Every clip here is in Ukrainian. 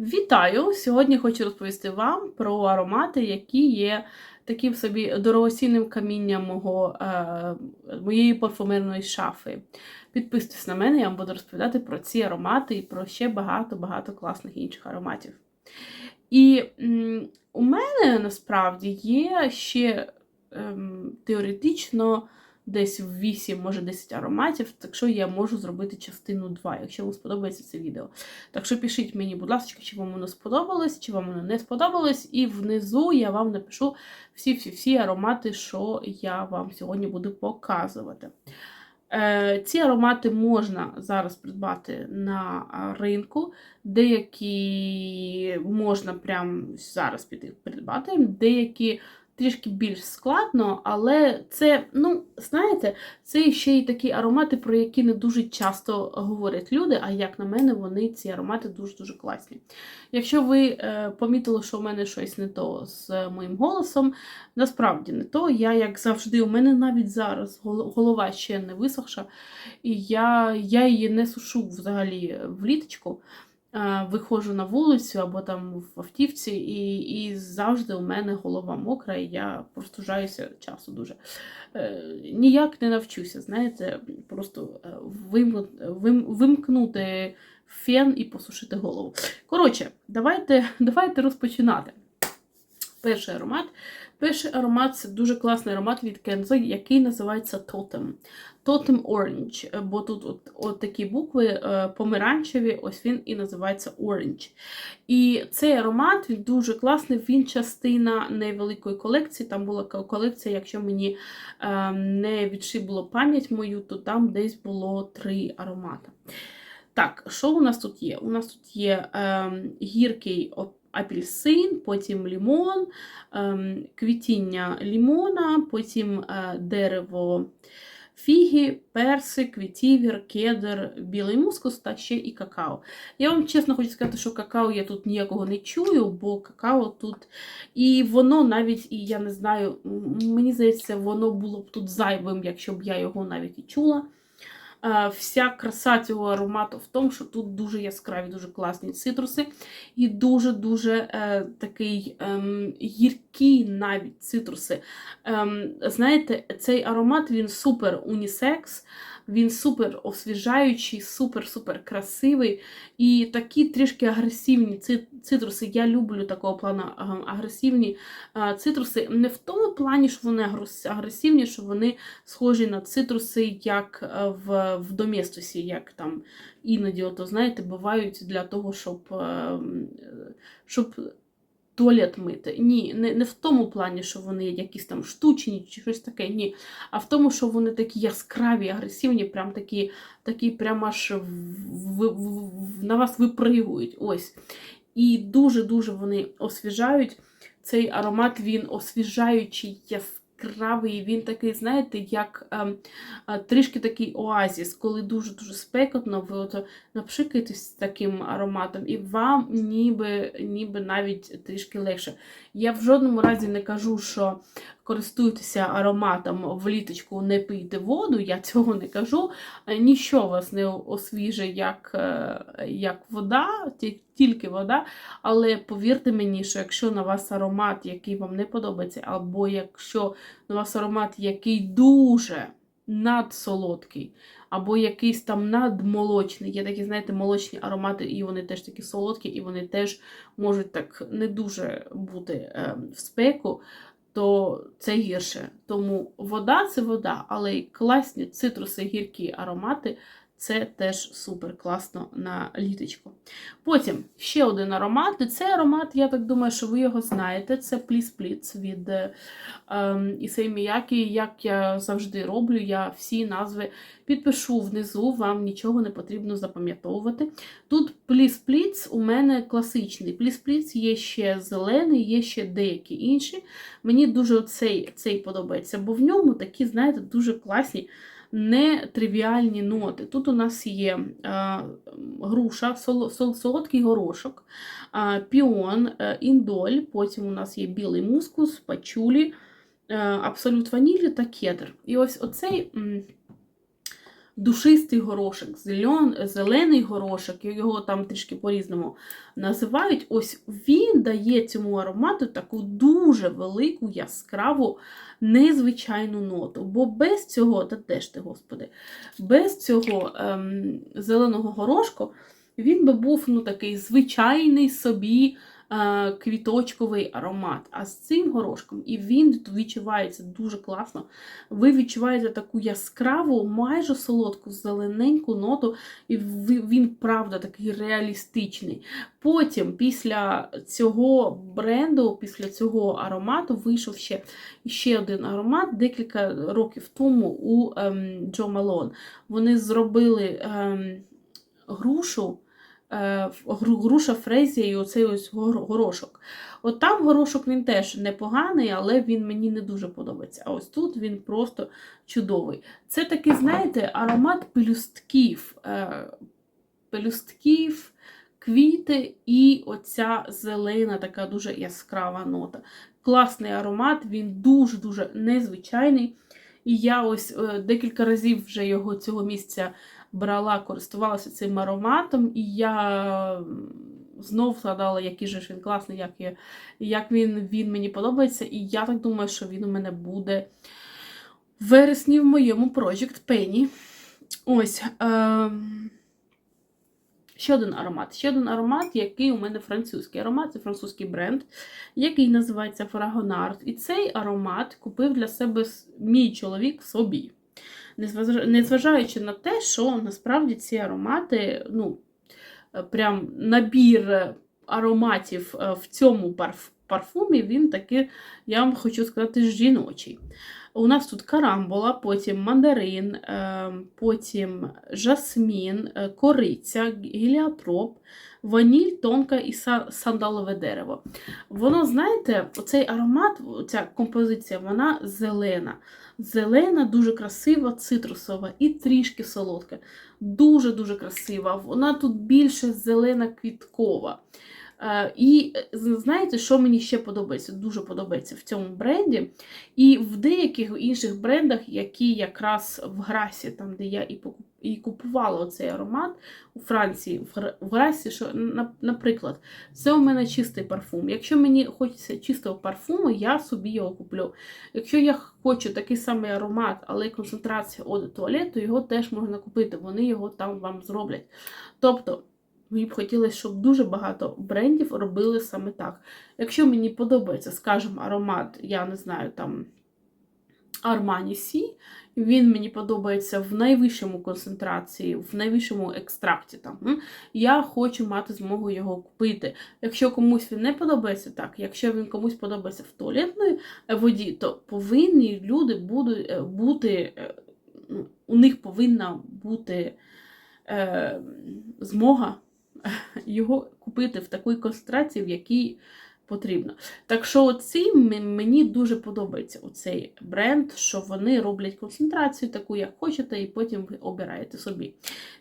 Вітаю! Сьогодні хочу розповісти вам про аромати, які є таким собі дорогоцінним камінням мого, е, моєї парфумерної шафи. Підписуйтесь на мене, я вам буду розповідати про ці аромати і про ще багато-багато класних інших ароматів. І м, у мене насправді є ще ем, теоретично десь 8, може 10 ароматів, так що я можу зробити частину 2, якщо вам сподобається це відео. Так що пишіть мені, будь ласка, чи вам воно сподобалось, чи вам воно не сподобалось, і внизу я вам напишу всі-всі-всі аромати, що я вам сьогодні буду показувати. Е, Ці аромати можна зараз придбати на ринку, деякі можна прямо зараз піти придбати, деякі трішки більш складно, але це, ну, знаєте, це ще й такі аромати, про які не дуже часто говорять люди, а як на мене, вони ці аромати дуже-дуже класні. Якщо ви е, помітили, що у мене щось не то з моїм голосом, насправді не то. Я, як завжди, у мене навіть зараз голова ще не висохша, і я, я її не сушу взагалі в літочку. Е, Виходжу на вулицю або там в автівці, і, і завжди у мене голова мокра, і я простужаюся часу дуже. Е, ніяк не навчуся, знаєте, просто е, вим, вим, вимкнути фен і посушити голову. Коротше, давайте, давайте розпочинати. Перший аромат. Перший аромат це дуже класний аромат від Kenzo, який називається Totem. Totem Orange, бо тут от, от такі букви е, помаранчеві, ось він і називається Orange. І цей аромат він дуже класний, він частина невеликої колекції. Там була колекція, якщо мені е, не відшибло пам'ять мою, то там десь було три аромати. Так, що у нас тут є? У нас тут є е, гіркий апельсин, потім лімон, ем, квітіння лімона, потім е, дерево фіги, персик, вітівір, кедр, білий мускус та ще і какао. Я вам чесно хочу сказати, що какао я тут ніякого не чую, бо какао тут. І воно навіть, і я не знаю, мені здається, воно було б тут зайвим, якщо б я його навіть і чула. Е, Вся краса цього аромату в тому, що тут дуже яскраві, дуже класні цитруси, і дуже-дуже е, такий ем, гіркий навіть цитруси. Ем, знаєте, цей аромат він супер унісекс, він супер освіжаючий, супер-супер красивий. І такі трішки агресивні цитруси. Я люблю такого плану агресивні цитруси. Не в тому плані, що вони агресивні, що вони схожі на цитруси, як е, в, в доместосі, як там іноді, ото, знаєте, бувають для того, щоб, е, м, е, щоб туалет мити. Ні, не, не в тому плані, що вони якісь там штучні чи щось таке, ні. А в тому, що вони такі яскраві, агресивні, прям такі, такі прям аж в, в, в, на вас випригують. Ось. І дуже-дуже вони освіжають. Цей аромат він освіжаючий, яскравий. Він такий, знаєте, як ем, а, трішки такий оазіс, коли дуже-дуже спекотно, ви от напшикаєтесь таким ароматом, і вам ніби, ніби навіть трішки легше. Я в жодному разі не кажу, що користуйтеся ароматом в літочку, не пийте воду, я цього не кажу. Е, Ніщо вас не освіже, як, е, як вода, тільки вода. Але повірте мені, що якщо на вас аромат, який вам не подобається, або якщо на вас аромат, який дуже надсолодкий, або якийсь там надмолочний, є такі, знаєте, молочні аромати, і вони теж такі солодкі, і вони теж можуть так не дуже бути е, в спеку, то це гірше. Тому вода це вода, але й класні цитруси, гіркі аромати. Це теж супер класно на літочку. Потім ще один аромат. І цей аромат, я так думаю, що ви його знаєте. Це Please від е, ем, Ісей Міякі. Як я завжди роблю, я всі назви підпишу внизу, вам нічого не потрібно запам'ятовувати. Тут Please у мене класичний. Please є ще зелений, є ще деякі інші. Мені дуже цей, цей подобається, бо в ньому такі, знаєте, дуже класні нетривіальні ноти. Тут у нас є е, груша, соло- сол- солодкий горошок, е, піон, е, індоль, потім у нас є білий мускус, пачулі, абсолют ванілі та кедр. І ось оцей душистий горошок, зелен, зелений горошок, його там трішки по-різному називають. Ось він дає цьому аромату таку дуже велику, яскраву, незвичайну ноту. Бо без цього, та теж ти, господи, без цього ем, зеленого горошку він би був ну, такий звичайний собі квіточковий аромат. А з цим горошком і він відчувається дуже класно. Ви відчуваєте таку яскраву, майже солодку, зелененьку ноту, і він, правда, такий реалістичний. Потім, після цього бренду, після цього аромату, вийшов ще, ще один аромат декілька років тому у ем, Джо Малон. Вони зробили ем, грушу. Е, гру- Груша фрезія і оцей ось горошок. От там горошок він теж непоганий, але він мені не дуже подобається. А ось тут він просто чудовий. Це такий, знаєте, аромат пелюстків. е, Пелюстків, квіти і оця зелена, така дуже яскрава нота. Класний аромат, він дуже-дуже незвичайний. І я ось е, декілька разів вже його цього місця брала, користувалася цим ароматом, і я знов згадала, який же ж він класний, як, я, як він, він мені подобається. І я так думаю, що він у мене буде в вересні в моєму Project Penny. Ось. Е, Ще один аромат. Ще один аромат, який у мене французький аромат, це французький бренд, який називається Fragonard. І цей аромат купив для себе мій чоловік собі. Незваж- Незважаючи на те, що насправді ці аромати, ну, е, прям набір ароматів е, в цьому парф- парфумі, він таки, я вам хочу сказати, жіночий. У нас тут карамбола, потім мандарин, е, потім жасмін, е, кориця, гіліотроп, ваніль, тонка і сандалове дерево. Воно, знаєте, оцей аромат, ця композиція, вона зелена. Зелена, дуже красива, цитрусова і трішки солодка. Дуже-дуже красива. Вона тут більше зелена квіткова. Е, І е, знаєте, що мені ще подобається? Дуже подобається в цьому бренді. І в деяких інших брендах, які якраз в Грасі, там, де я і купувала цей аромат у Франції, в Гра- Грасі, що, наприклад, це у мене чистий парфум. Якщо мені хочеться чистого парфуму, я собі його куплю. Якщо я хочу такий самий аромат, але концентрація оди туалету, його теж можна купити, вони його там вам зроблять. Тобто, мені б хотілося, щоб дуже багато брендів робили саме так. Якщо мені подобається, скажімо, аромат, я не знаю, там Armani Sea, він мені подобається в найвищому концентрації, в найвищому екстракті. Там, я хочу мати змогу його купити. Якщо комусь він не подобається так, якщо він комусь подобається в туалетної е, воді, то повинні люди будуть е, бути, е, ну, у них повинна бути змога його купити в такій концентрації, в якій потрібно. Так що ці мені дуже подобається оцей бренд, що вони роблять концентрацію таку, як хочете, і потім ви обираєте собі.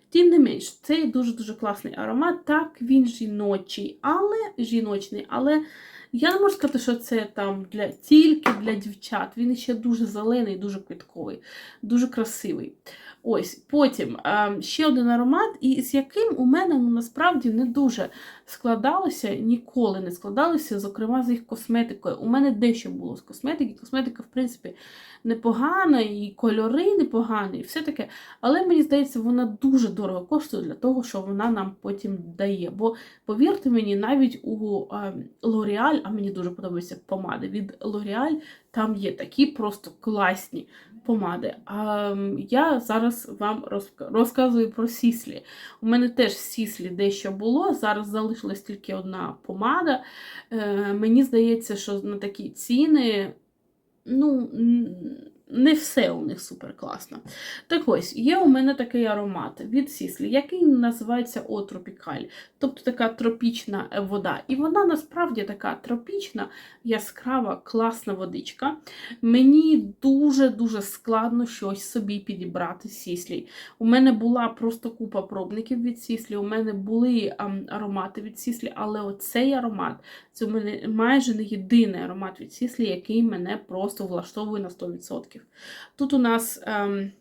Тим не менш, цей дуже-дуже класний аромат. Так, він жіночий, але жіночний, але я не можу сказати, що це там для тільки для дівчат. Він ще дуже зелений, дуже квітковий, дуже красивий. Ось, потім е, ще один аромат, і з яким у мене ну, насправді не дуже складалося, ніколи не складалося, зокрема з їх косметикою. У мене дещо було з косметики. Косметика, в принципі, непогана, і кольори непогані, і все таке. Але мені здається, вона дуже дорого коштує для того, що вона нам потім дає. Бо, повірте мені, навіть у L'Oreal, а мені дуже подобаються помади від L'Oreal, там є такі просто класні помади. А я зараз вам розказую про сіслі. У мене теж сіслі дещо було. Зараз залишилась тільки одна помада. Е, мені здається, що на такі ціни, ну, не все у них супер класно. Так ось, є у мене такий аромат від Сіслі, який називається О Тропікаль, тобто така тропічна вода. І вона насправді така тропічна, яскрава, класна водичка. Мені дуже-дуже складно щось собі підібрати з Сіслі. У мене була просто купа пробників від Сіслі, у мене були ам, аромати від Сіслі, але оцей аромат це мене майже не єдиний аромат від Сіслі, який мене просто влаштовує на 100%. Тут у нас ем,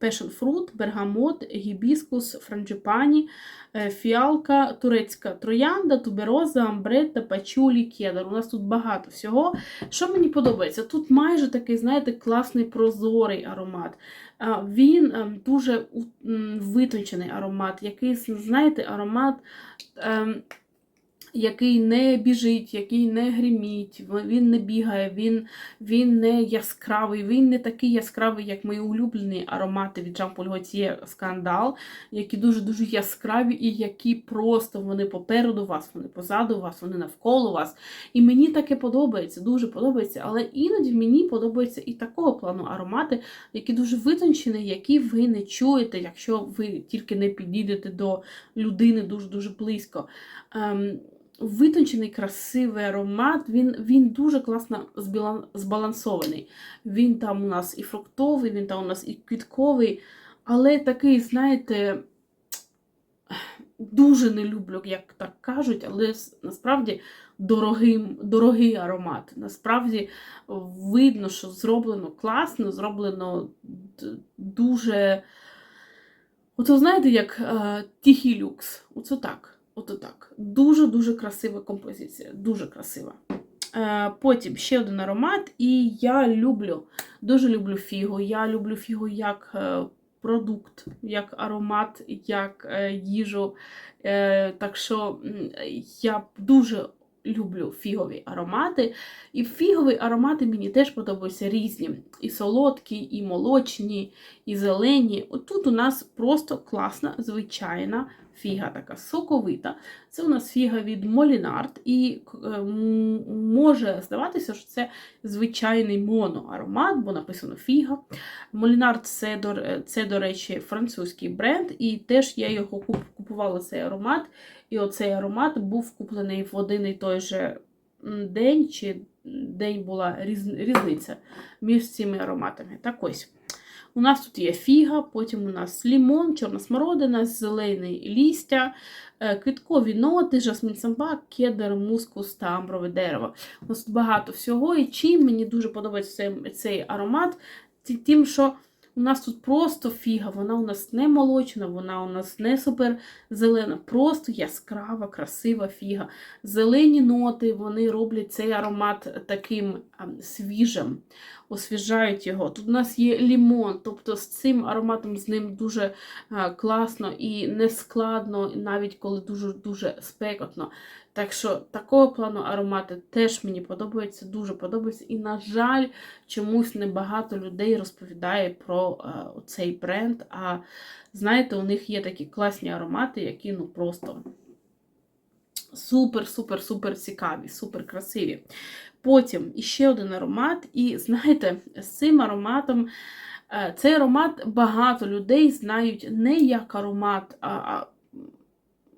passion fruit, бергамот, гібіскус, франджипані, е, фіалка, турецька троянда, тубероза, амбретта, пачулі, кедр. У нас тут багато всього. Що мені подобається? Тут майже такий, знаєте, класний прозорий аромат. Він ем, дуже витончений аромат, якийсь, знаєте, аромат. Який не біжить, який не гриміть, він не бігає, він, він не яскравий, він не такий яскравий, як мої улюблені аромати від Jean Paul Gaultier Скандал, які дуже-дуже яскраві і які просто вони попереду вас, вони позаду вас, вони навколо вас. І мені таке подобається, дуже подобається, але іноді мені подобається і такого плану аромати, які дуже витончені, які ви не чуєте, якщо ви тільки не підійдете до людини дуже-дуже близько. Ем, Витончений, красивий аромат, він, він дуже класно збалансований. Він там у нас і фруктовий, він там у нас і квітковий, але такий, знаєте, дуже не люблю, як так кажуть, але насправді дорогий, дорогий аромат. Насправді видно, що зроблено класно, зроблено дуже. Ото знаєте, як е, тихий люкс. Оце так. Ото так. Дуже-дуже красива композиція. Дуже красива. Е, потім ще один аромат, і я люблю, дуже люблю фігу. Я люблю фігу як е, продукт, як аромат, як е, їжу. Так що я дуже люблю фігові аромати. І фігові аромати мені теж подобаються різні. І солодкі, і молочні, і зелені. Отут у нас просто класна, звичайна фіга, така соковита. Це у нас фіга від Молінард, і е, може здаватися, що це звичайний моноаромат, бо написано фіга. Молінард це, це, до речі, французький бренд, і теж я його куп- купувала цей аромат. І оцей аромат був куплений в один і той же день, чи день була різ, різниця між цими ароматами. Так ось. У нас тут є фіга, потім у нас лімон, чорна смородина, зелений лістя, е, квіткові ноти, жасмін самбак, кедр, мускус та амброве дерево. У нас тут багато всього. І чим мені дуже подобається цей, цей аромат, тим, що у нас тут просто фіга, вона у нас не молочна, вона у нас не супер зелена, просто яскрава, красива фіга. Зелені ноти вони роблять цей аромат таким свіжим, освіжають його. Тут у нас є лімон, тобто з цим ароматом з ним дуже класно і не складно, навіть коли дуже-дуже спекотно. Так що такого плану аромати теж мені подобаються, дуже подобаються. І, на жаль, чомусь небагато людей розповідає про е, цей бренд. А знаєте, у них є такі класні аромати, які ну просто супер-супер-супер цікаві, супер красиві. Потім іще один аромат, і знаєте, з цим ароматом. е, Цей аромат багато людей знають не як аромат, а, а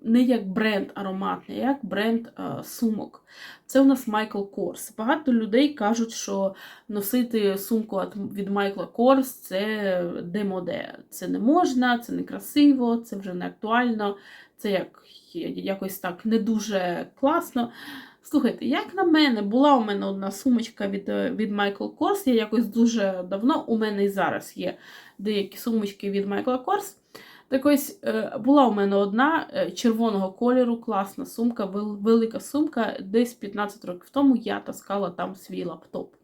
не як бренд ароматний, а як бренд а, сумок. Це у нас Майкл Корс. Багато людей кажуть, що носити сумку від Майкла Корс це демоде. Це не можна, це не красиво, це вже не актуально, це як, якось так не дуже класно. Слухайте, як на мене, була у мене одна сумочка від, е, від Michael Kors, я якось дуже давно, у мене і зараз є деякі сумочки від Michael Kors. Так ось е, була у мене одна е, червоного кольору, класна сумка, велика сумка. Десь 15 років тому я таскала там свій лаптоп.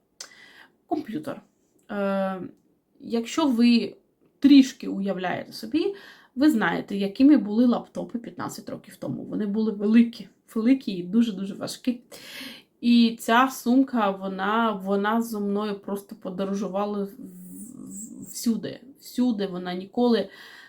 Комп'ютер. Е, Якщо ви трішки уявляєте собі, ви знаєте, якими були лаптопи 15 років тому. Вони були великі, великі і дуже-дуже важкі. І ця сумка, вона, вона зо мною просто подорожувала всюди. Всюди вона ніколи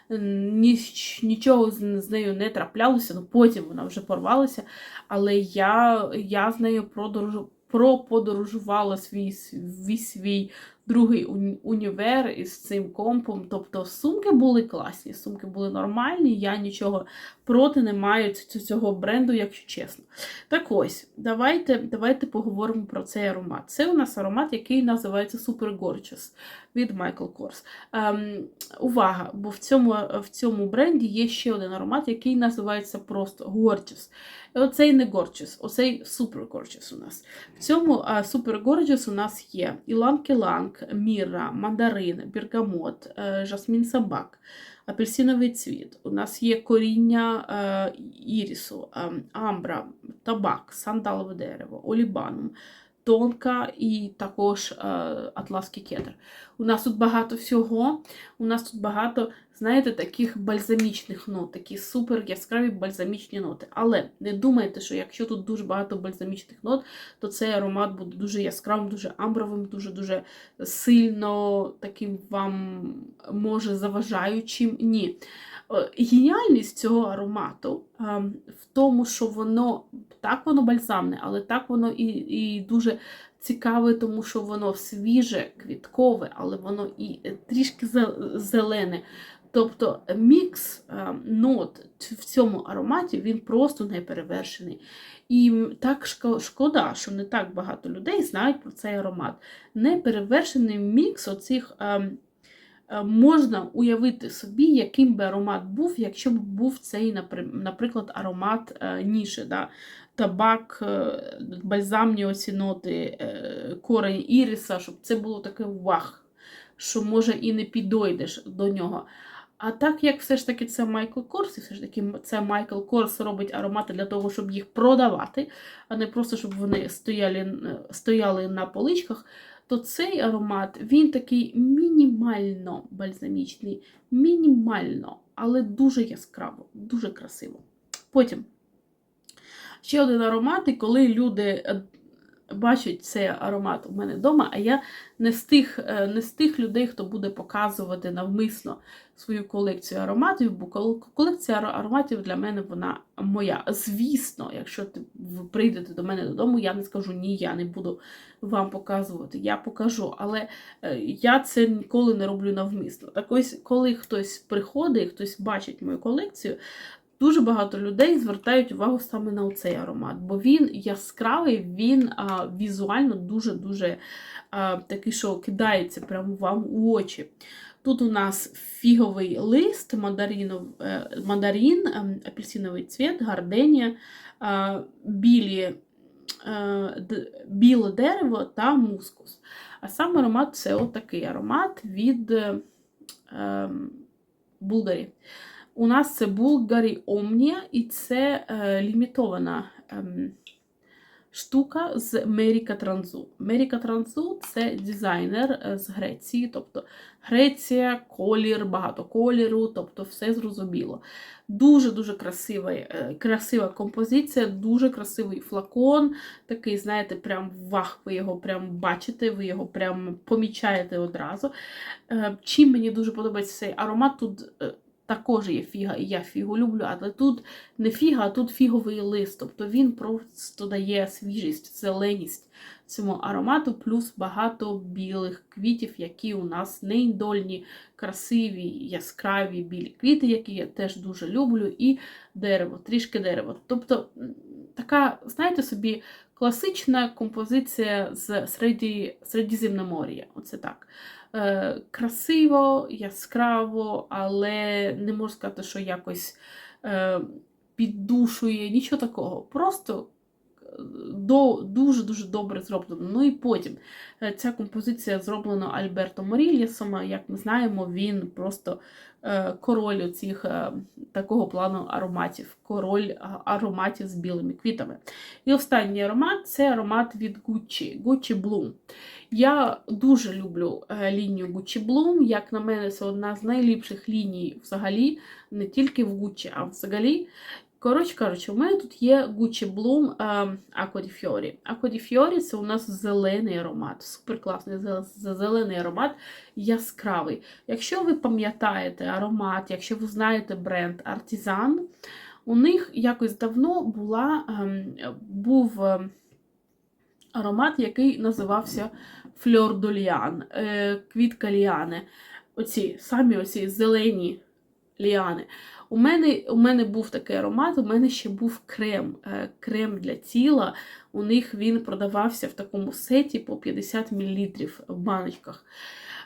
ніч, нічого з, з нею не траплялося, ну потім вона вже порвалася. Але я, я з нею продорожу, проподорожувала свій, свій, свій другий уні- універ із цим компом. Тобто сумки були класні, сумки були нормальні, я нічого проти не мають цього бренду, якщо чесно. Так ось, давайте, давайте поговоримо про цей аромат. Це у нас аромат, який називається Super Gorgeous від Michael Kors. Ем, увага, бо в цьому, в цьому бренді є ще один аромат, який називається просто Gorgeous. Оцей не Gorgeous, оцей Super Gorgeous у нас. В цьому Super Gorgeous у нас є Іланг Іланг, міра, мандарин, бергамот, е, жасмін собак, апельсиновий цвіт. У нас є коріння е, ірісу, е, амбра, табак, сандалове дерево, олібанум, тонка і також е, атласний кедр. У нас тут багато всього. У нас тут багато, знаєте, таких бальзамічних нот, такі супер яскраві бальзамічні ноти. Але не думайте, що якщо тут дуже багато бальзамічних нот, то цей аромат буде дуже яскравим, дуже амбровим, дуже-дуже сильно таким вам може заважаючим. Ні. Е, Геніальність цього аромату ем, в тому, що воно так воно бальзамне, але так воно і, і дуже цікаве, тому що воно свіже, квіткове, але воно і трішки зелене. Тобто мікс е, нот в цьому ароматі він просто неперевершений. І так шкода, що не так багато людей знають про цей аромат. Неперевершений мікс оцих. ем, е, Можна уявити собі, яким би аромат був, якщо б був цей, наприклад, аромат е, ніші. Да? Табак, е, бальзамні оці ноти, е, корень іріса, щоб це було таке вах, що може і не підойдеш до нього. А так як все ж таки це Майкл Корс, і все ж таки це Майкл Корс робить аромати для того, щоб їх продавати, а не просто щоб вони стояли, стояли на поличках, то цей аромат він такий мінімально бальзамічний, мінімально, але дуже яскраво, дуже красиво. Потім ще один аромат, і коли люди е, бачать цей аромат у мене вдома, а я не з тих, е, не з тих людей, хто буде показувати навмисно свою колекцію ароматів, бо колекція ароматів для мене вона моя. Звісно, якщо ви прийдете до мене додому, я не скажу ні, я не буду вам показувати. Я покажу, але е, я це ніколи не роблю навмисно. Так ось, коли хтось приходить, хтось бачить мою колекцію. Дуже багато людей звертають увагу саме на цей аромат, бо він яскравий, він а, візуально дуже-дуже такий, що кидається прямо вам у очі. Тут у нас фіговий лист, мандаринов, е, мандарин, ем, апельсиновий цвіт, гарденія, білі, е, біле дерево та мускус. А сам аромат це отакий аромат від е, ем, Булгарі. У нас це Булгарі Омнія, і це е, лімітована ем, штука з Меріка Транзу. Меріка Транзу це дизайнер е, з Греції, тобто Греція, колір, багато кольору, тобто все зрозуміло. Дуже-дуже красива, е, красива композиція, дуже красивий флакон. Такий, знаєте, прям вах, ви його прям бачите, ви його прям помічаєте одразу. Е, Чим мені дуже подобається цей аромат, тут е, також є фіга, і я фігу люблю, але тут не фіга, а тут фіговий лист. Тобто він просто дає свіжість, зеленість цьому аромату, плюс багато білих квітів, які у нас неіндольні, красиві, яскраві білі квіти, які я теж дуже люблю, і дерево, трішки дерева. Тобто така, знаєте собі, класична композиція з Середі... Середземномор'я. Оце так. Е, красиво, яскраво, але не можу сказати, що якось е, піддушує, нічого такого. Просто дуже-дуже добре зроблено. Ну і потім е, ця композиція зроблена Альберто Морільєсом. Як ми знаємо, він просто е, король цих е, такого плану ароматів, король ароматів з білими квітами. І останній аромат це аромат від Gucci, Gucci Bloom. Я дуже люблю лінію Gucci Bloom. Як на мене, це одна з найліпших ліній взагалі, не тільки в Gucci, а взагалі. Коротше кажучи, у мене тут є Gucci Bloom е, Acqua di Fiori. Acqua Fiori це у нас зелений аромат, супер класний зелений аромат, яскравий. Якщо ви пам'ятаєте аромат, якщо ви знаєте бренд Artisan, у них якось давно була, ем, був ем, аромат, який називався Фльор Доліан, е, квітка ліани. Оці самі оці зелені ліани. У мене, у мене був такий аромат, у мене ще був крем, е, крем для тіла. У них він продавався в такому сеті по 50 мл в баночках.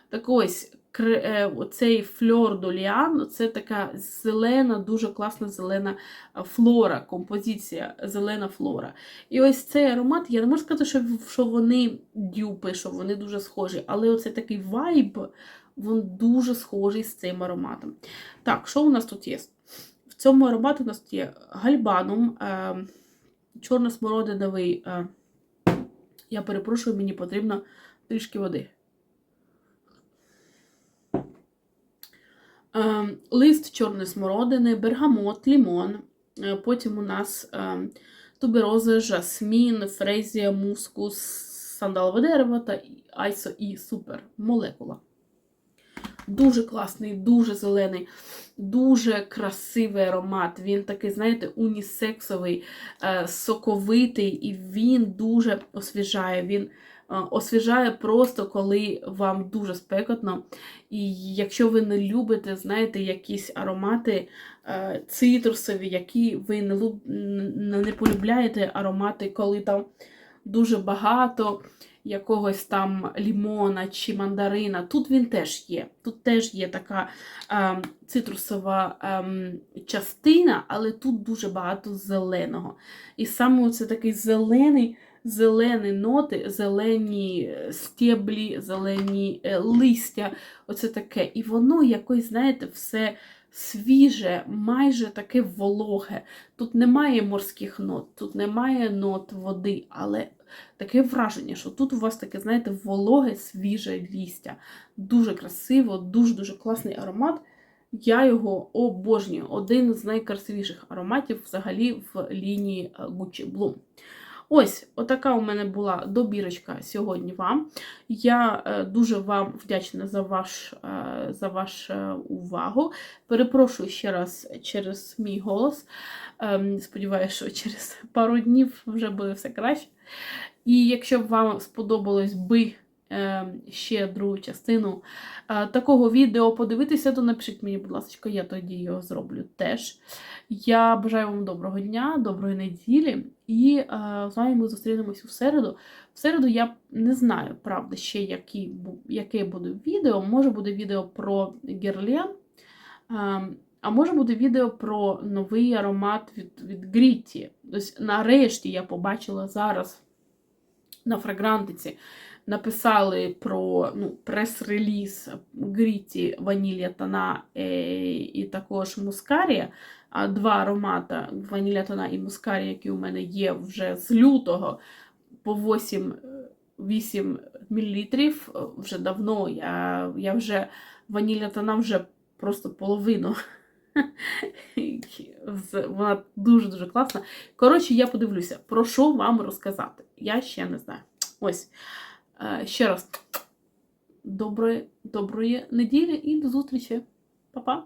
Так ось, е, оцей фльор доліан це така зелена, дуже класна зелена е, флора, композиція, зелена флора. І ось цей аромат, я не можу сказати, що, що вони дюпи, що вони дуже схожі, але оце такий вайб, він дуже схожий з цим ароматом. Так, що у нас тут є? В цьому ароматі у нас є гальбанум, е, чорно-смородиновий. Е, я перепрошую, мені потрібно трішки води. Е, лист чорної смородини, бергамот, лімон. Потім у нас тубероза, жасмін, фрезія, мускус, сандалове дерево та айсо і супер молекула. Дуже класний, дуже зелений, дуже красивий аромат. Він такий, знаєте, унісексовий, е, соковитий, і він дуже освіжає. Він е, освіжає просто, коли вам дуже спекотно. І якщо ви не любите, знаєте, якісь аромати е, цитрусові, які ви не, люб- не полюбляєте аромати, коли там дуже багато якогось там лімона чи мандарина. Тут він теж є. Тут теж є така ем, цитрусова ем, частина, але тут дуже багато зеленого. І саме це такий зелений, зелені ноти, зелені е, стеблі, зелені е, листя. Оце таке. І воно якось, знаєте, все свіже, майже таке вологе. Тут немає морських нот, тут немає нот води, але таке враження, що тут у вас таке, знаєте, вологе, свіже лістя. Дуже красиво, дуже-дуже класний аромат. Я його обожнюю. Один з найкрасивіших ароматів взагалі в лінії е, Gucci Bloom. Ось, отака у мене була добірочка сьогодні вам. Я е, дуже вам вдячна за ваш, е, за вашу увагу. Перепрошую ще раз через мій голос. Ем, Сподіваюся, що через пару днів вже буде все краще. І якщо б вам сподобалось би е, ще другу частину е, такого відео подивитися, то напишіть мені, будь ласка, я тоді його зроблю теж. Я бажаю вам доброго дня, доброї неділі, і е, з вами ми зустрінемось у середу. В середу я не знаю, правда, ще які, яке буде відео. Може буде відео про Герлен, е, а може буде відео про новий аромат від, від Грітті. Тобто, нарешті я побачила зараз на фрагрантиці написали про ну, прес-реліз Гріті Ванілія Тона е, і також Мускарія. А два аромата Ванілія Тона і Мускарія, які у мене є вже з лютого по 8, 8 мл. Вже давно я, я вже Ванілія Тона вже просто половину. Вона дуже-дуже класна. Коротше, я подивлюся, про що вам розказати. Я ще не знаю. Ось. Е, Ще раз доброї, доброї неділі і до зустрічі. Па-па!